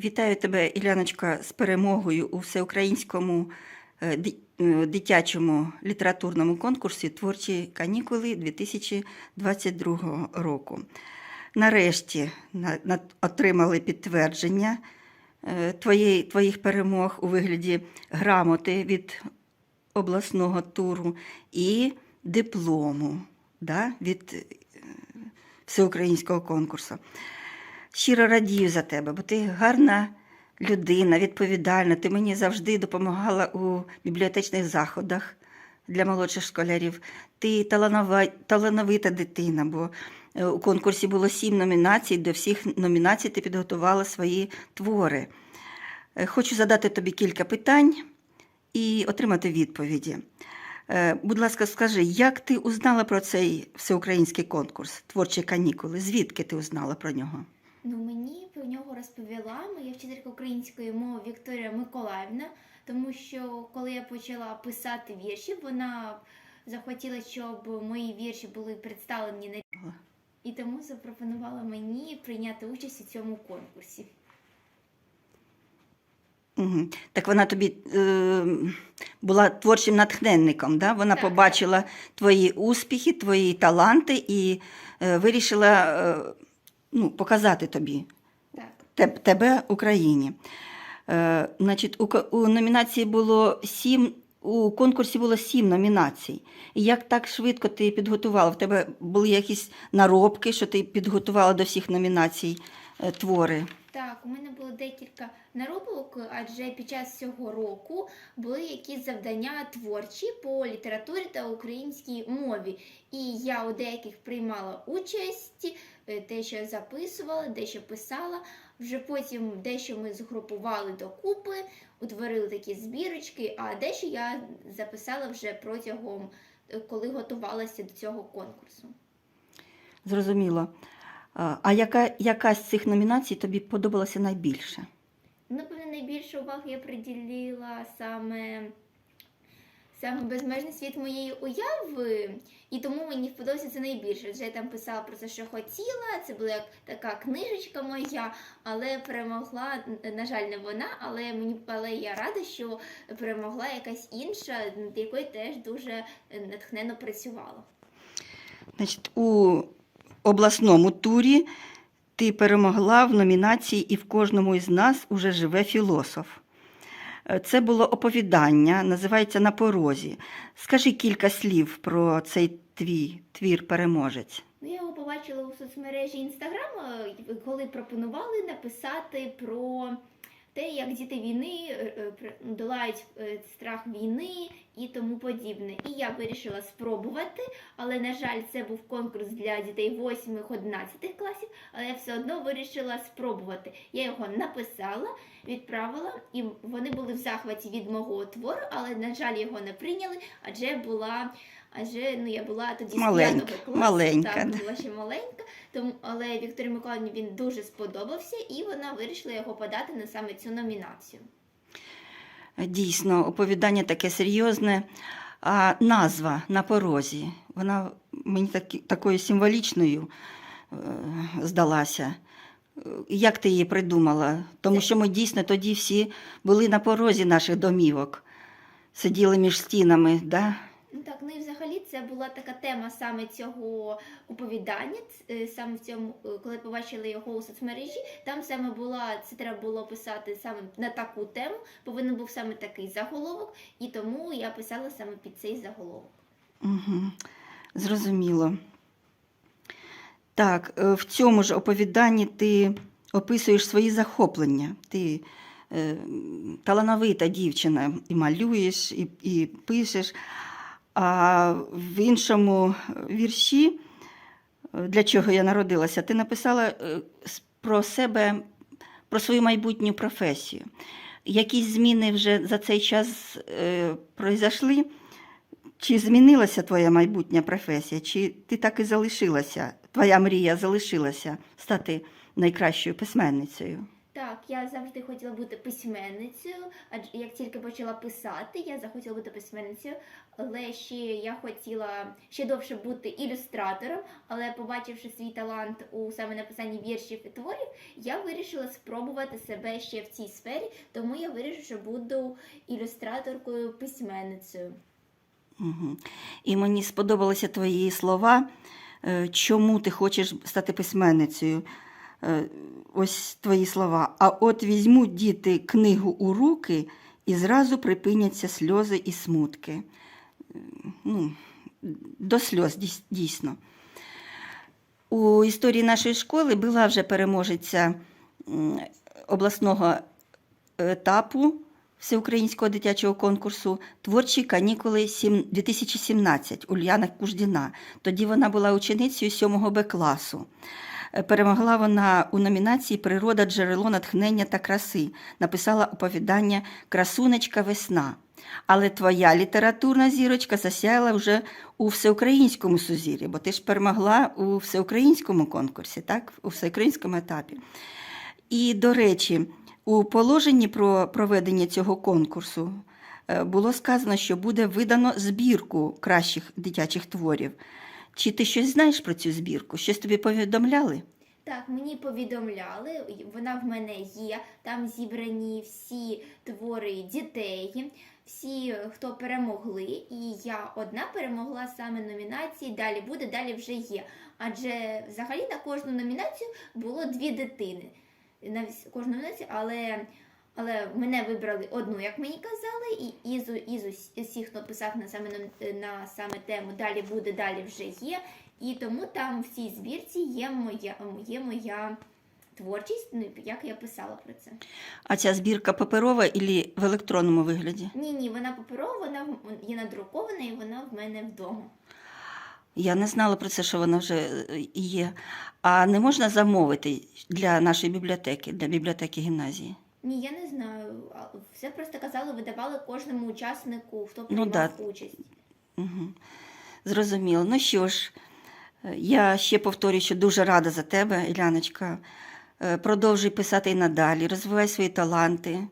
Вітаю тебе, Іляночка, з перемогою у всеукраїнському е, е, дитячому літературному конкурсі Творчі канікули 2022 року. Нарешті на- на- отримали підтвердження е, твоїх перемог у вигляді грамоти від обласного туру і диплому да, від всеукраїнського конкурсу. Щиро радію за тебе, бо ти гарна людина, відповідальна. Ти мені завжди допомагала у бібліотечних заходах для молодших школярів. Ти таланова, талановита дитина, бо е, у конкурсі було сім номінацій. До всіх номінацій ти підготувала свої твори. Е, Хочу задати тобі кілька питань і отримати відповіді. Е, Будь ласка, скажи, як ти узнала про цей всеукраїнський конкурс Творчі канікули? Звідки ти узнала про нього? Ну, мені про нього розповіла моя вчителька української мови Вікторія Миколаївна, тому що коли я почала писати вірші, вона захотіла, щоб мої вірші були представлені на і тому запропонувала мені прийняти участь у цьому конкурсі. Угу. Так вона тобі е, була творчим натхненником, да? вона Так, побачила твої успіхи, твої таланти і е, вирішила е, ну, показати тобі Так. тебе Україні. Е, значить, у, у номінації було сім, у конкурсі було сім номінацій. І як так швидко ти підготувала? В тебе були якісь наробки, що ти підготувала до всіх номінацій е, твори? Так, у мене було декілька наробок, адже під час цього року були якісь завдання творчі по літературі та українській мові. І я у деяких приймала участь, дещо записувала, дещо писала. Вже потім дещо ми згрупували докупи, утворили такі збірочки, а дещо я записала вже протягом, е, коли готувалася до цього конкурсу. Зрозуміло. А яка, яка з цих номінацій тобі подобалася найбільше? Напевно, найбільше уваги я приділила саме, саме безмежний світ моєї уяви, і тому мені сподобалося це найбільше. Вже я там писала про те, що хотіла. Це була як така книжечка моя, але перемогла, на жаль, не вона, але мені але я рада, що перемогла якась інша, над якою теж дуже натхненно працювала. Значить, у обласному турі ти перемогла в номінації І в кожному із нас уже живе філософ. Е, Це було оповідання, називається На порозі. Скажи кілька слів про цей твій твір переможець. Ну, я його побачила у соцмережі Інстаграм, е, коли пропонували написати про те, як діти війни е, е, долають е, страх війни і тому подібне. І я вирішила спробувати, але, на жаль, це був конкурс для дітей 8-11 класів, але я все одно вирішила спробувати. Я його написала, відправила, і вони були в захваті від мого твору, але, на жаль, його не прийняли, адже була. Адже ну я була тоді з Маленька, п'ятого класу, маленька, так, да. була ще маленька, тому але Вікторії Миколаївні він дуже сподобався, і вона вирішила його подати на саме цю номінацію. Дійсно, оповідання таке серйозне. А назва на порозі, вона мені такі, такою символічною е, здалася. Е, Як ти її придумала? Тому що ми дійсно тоді всі були на порозі наших домівок, сиділи між стінами. Да? Ну так, ну і взагалі це була така тема саме цього оповідання. е, Саме в цьому, е, коли побачили його у соцмережі, там саме була це треба було писати саме на таку тему. Повинен був саме такий заголовок, і тому я писала саме під цей заголовок. Угу. Зрозуміло. Так, е, в цьому ж оповіданні ти описуєш свої захоплення. Ти талановита дівчина, і малюєш, і, і пишеш. А в іншому вірші, е, для чого я народилася, ти написала е, про себе, про свою майбутню професію. Якісь зміни вже за цей час е, пройшли? Чи змінилася твоя майбутня професія, чи ти так і залишилася, твоя мрія залишилася стати найкращою письменницею? Так, я завжди хотіла бути письменницею, адже як тільки почала писати, я захотіла бути письменницею, але ще я хотіла ще довше бути ілюстратором, але побачивши свій талант у саме написанні віршів і творів, я вирішила спробувати себе ще в цій сфері, тому я вирішила, що буду ілюстраторкою письменницею. Угу. І мені сподобалися твої слова, е, чому ти хочеш стати письменницею. Е, Ось твої слова. А от візьмуть діти книгу у руки і зразу припиняться сльози і смутки. Е, Ну, до сльоз дійсно. У історії нашої школи була вже переможеця обласного етапу всеукраїнського дитячого конкурсу Творчі канікули 2017 Ульяна Куждіна. Тоді вона була ученицею 7 Б класу. Перемогла вона у номінації Природа, джерело натхнення та краси. Написала оповідання Красунечка весна. Але твоя літературна зірочка засяяла вже у всеукраїнському сузір'ї, бо ти ж перемогла у всеукраїнському конкурсі, так? у всеукраїнському етапі. І, до речі, у положенні про проведення цього конкурсу е, було сказано, що буде видано збірку кращих дитячих творів. Чи ти щось знаєш про цю збірку? Щось тобі повідомляли? Так, мені повідомляли, вона в мене є. Там зібрані всі твори дітей, всі, хто перемогли. І я одна перемогла саме номінації. Далі буде, далі вже є. Адже взагалі на кожну номінацію було дві дитини. На кожну номінацію, але. Але мене вибрали одну, як мені казали, і із, із усіх, хто писав на саме на саме тему Далі буде, далі вже є. І тому там в цій збірці є моя, є моя творчість, ну, як я писала про це. А ця збірка паперова і в електронному вигляді? Ні, ні, вона паперова, вона є надрукована і вона в мене вдома. Я не знала про це, що вона вже е, є. А не можна замовити для нашої бібліотеки, для бібліотеки гімназії? Ні, я не знаю. Все просто казали, видавали кожному учаснику, хто Ну, приймав да. участь. Угу. Зрозуміло. Ну що ж, е, я ще повторюю, що дуже рада за тебе, Іляночка. Е, Продовжуй писати і надалі, розвивай свої таланти.